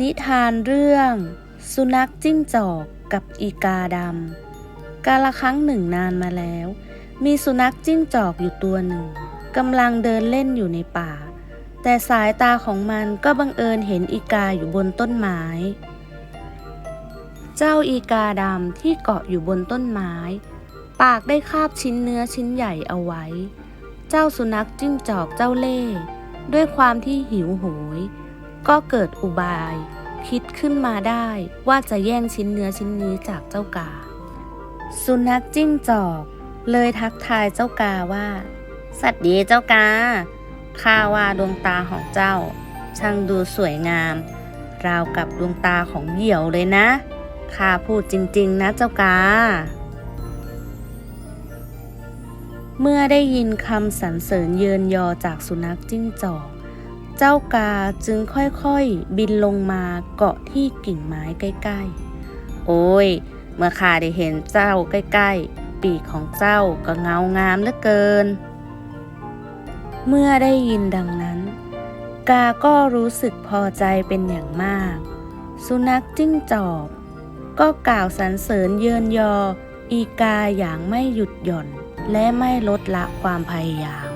นิทานเรื่อง สุนัขจิ้งจอกกับอีกาดำกาละครั้งหนึ่งนานมาแล้ว มีสุนัขจิ้งจอกอยู่ตัวหนึ่งกำลังเดินเล่นอยู่ในป่า แต่สายตาของมันก็บังเอิญเห็นอีกาอยู่บนต้นไม้ เจ้าอีกาดำที่เกาะอยู่บนต้นไม้ ปากได้คาบชิ้นเนื้อชิ้นใหญ่เอาไว้ เจ้าสุนัขจิ้งจอกเจ้าเล่ห์ด้วยความที่หิวโหย ก็เกิดอุบาย คิดขึ้นมาได้ว่าจะแย่งชิ้นเนื้อชิ้นนี้จากเจ้ากา สุนัขจิ้งจอก เลยทักทายเจ้ากาว่า สัตว์ดีเจ้ากา ข้าว่าดวงตาของเจ้า ช่างดูสวยงาม ราวกับดวงตาของเหยี่ยวเลยนะ ข้าพูดจริงๆนะเจ้ากาเมื่อได้ยินคำสรรเสริญเยินยอจากสุนัขจิ้งจอก จ้ากาจึงค่อยๆบินลงมาเกาะที่กิ่งไม้ใกล้ๆ โอ้ย เมื่อข้าได้เห็นเจ้าใกล้ๆ ปีกของเจ้าก็เงางามเหลือเกิน เมื่อได้ยินดังนั้น กาก็รู้สึกพอใจเป็นอย่างมาก สุนัขจิ้งจอก ก็กล่าวสรรเสริญเยินยอ อีกาอย่างไม่หยุดหย่อน และไม่ลดละความพยายาม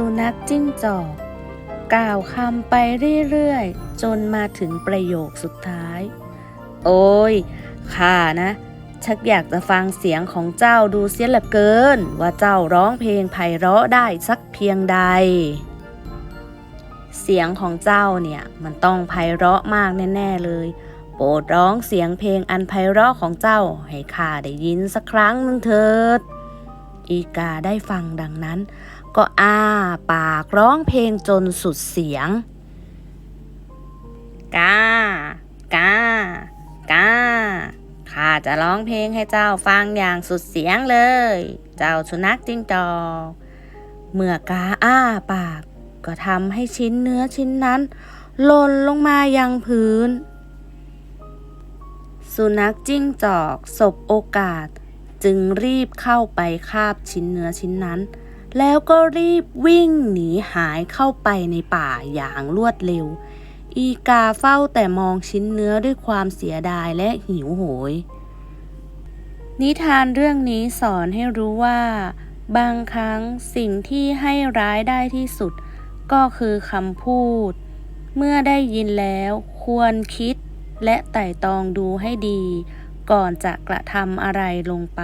สุนัขจิ้งจอก กล่าวคำไปเรื่อยๆ จนมาถึงประโยคสุดท้าย โอ้ยข้านะ ชักอยากจะฟังเสียงของเจ้าดูเสียเหลือเกิน ว่าเจ้าร้องเพลงไพเราะได้สักเพียงใด เสียงของเจ้าเนี่ยมันต้องไพเราะมากแน่ ๆ เลย โปรดร้องเสียงเพลงอันไพเราะของเจ้าให้ข้าได้ยินสักครั้งหนึ่งเถิด อีกาได้ฟังดังนั้น ก็อ้าปากร้องเพลงจนสุดเสียง กากากาข้าจะร้องเพลงให้เจ้าฟังอย่างสุดเสียงเลย เจ้าสุนัขจิ้งจอกเมื่อกาอ้าปากก็ทำให้ชิ้นเนื้อชิ้นนั้นหล่นลงมายังพื้น สุนัขจิ้งจอกสบโอกาส จึงรีบเข้าไปคาบชิ้นเนื้อชิ้นนั้น แล้วก็รีบวิ่งหนีหายเข้าไปในป่าอย่างรวดเร็ว อีกาเฝ้าแต่มองชิ้นเนื้อด้วยความเสียดายและหิวโหย นิทานเรื่องนี้สอนให้รู้ว่า บางครั้งสิ่งที่ให้ร้ายได้ที่สุด ก็คือคำพูด เมื่อได้ยินแล้วควรคิดและไต่ตองดูให้ดี ก่อนจะกระทำอะไรลงไป